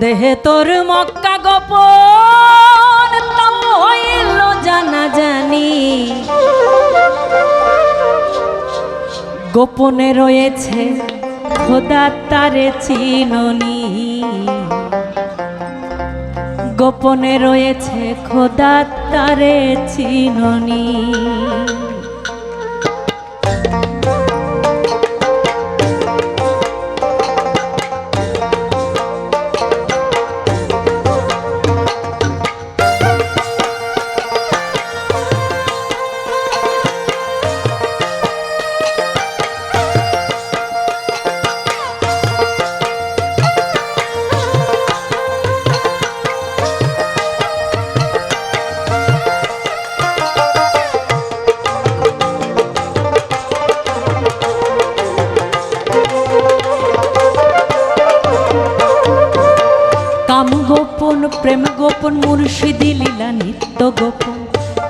দেহে তোর মক্কা গোপন তাও হইল জানা জানি গোপনে রয়েছে খোদা তারে চিননি। গোপনে রয়েছে খোদা তারে চিননি। গোপন প্রেম গোপন মুর্শিদি লীলা নিত্য গোপন।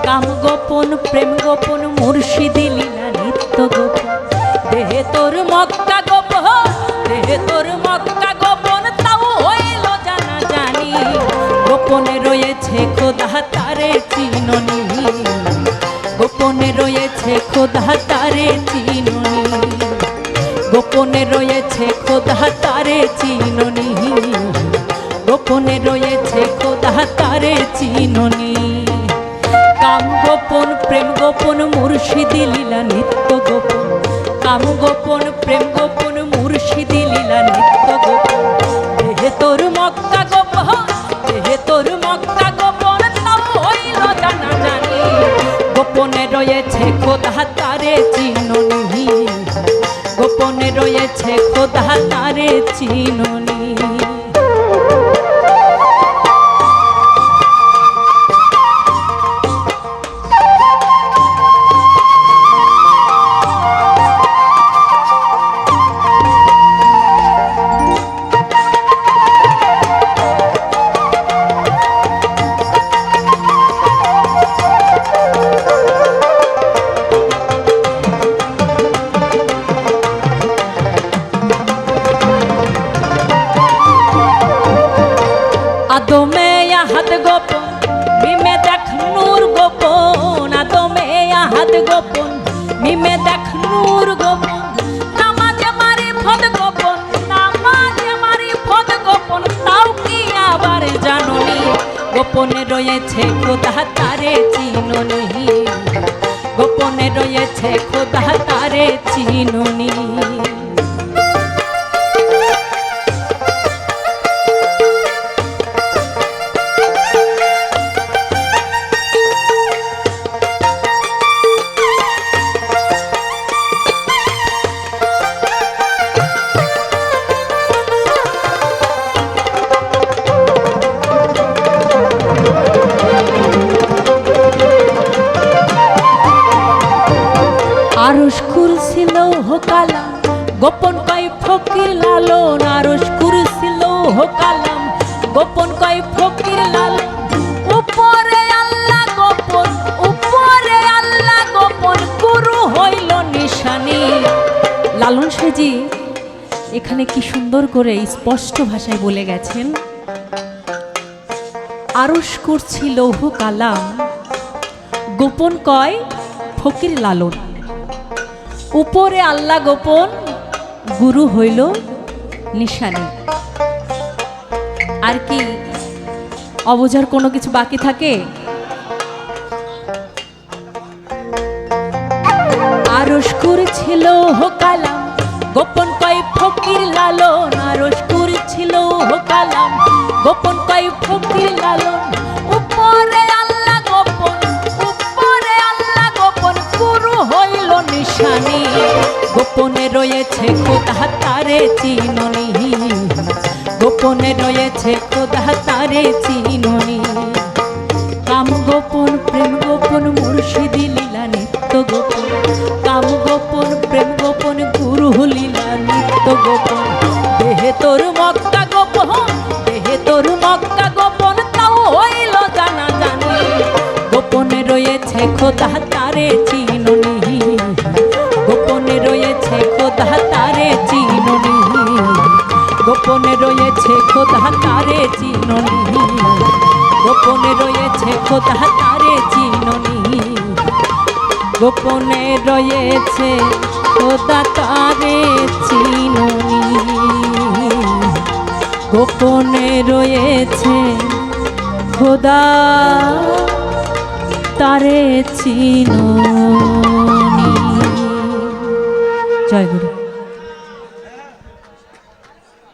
কাম গোপন, প্রেম গোপন মুর্শিদি লীলা নিত্য গোপন। দেহে তোর মক্কা গোপন, দেহে তোর মক্কা গোপন, তাও হইল জানা জানি। গোপনে রয়েছে খোদা, তারে চিননি। গোপনে রয়েছে খোদা, তারে চিননি। গোপনে রয়েছে খোদা, তারে চিননি। গোপনে রয়েছে খোদা তারে চিননি। কাম গোপন, প্রেম গোপন, মুর্শিদি লীলা, নিত্য গোপন। কাম গোপন, প্রেম গোপন, মুর্শিদি লীলা, নিত্য গোপন। দেহে তোর মক্কা গোপন, দেহে তোর মক্কা গোপন তাও হইল জানা জানি গোপনে রয়েছে খোদা তারে চিননি। গোপনে রয়েছে খোদা তারে চিননি। গোপনে রয়েছে খোদা তারে চিননি গোপনে রয়েছে খোদা তারে চিননি হোকালাম গোপন কয় ফকির লালন আরস কুরছিল হোকালাম গোপন কয় ফকির লালন উপরে আল্লাহ গোপন, উপরে আল্লাহ গোপন গুরু হইল নিশানি। লালন সেজি, এখানে কি সুন্দর করে স্পষ্ট ভাষায় বলে গেছেন? আরস করছি লৌহ কালাম। গোপন কয় ফকির লালন উপরে আল্লাহ গোপন, গুরু হইল নিশানি। আর কি? অবজার কোনো কিছু বাকি থাকে? আরস করেছিল হোকালাম গোপন কয় ফকির লালন। আরস করেছিল হোকালাম গোপন তারে চিননি। গোপনে রয়েছে খোদা, তারে চিননি। কাম গোপন প্রেম গোপন মুর্শিদি লীলা নিত্য গোপন। কাম গোপন প্রেম গোপন গুরু লীলা নিত্য গোপন। দেহে তোর মক্কা গোপন, দেহে তোর মক্কা গোপন, তাও হইল জানা জানি। গোপনে রয়েছে খোদা গোপনে রয়েছে খোদা তারে চিননি। গোপনে রয়েছে খোদা তারে চিননি। গোপনে রয়েছে খোদা তারে চিননি। গোপনে রয়েছে খোদা তারে চিননি। জয় গুরু।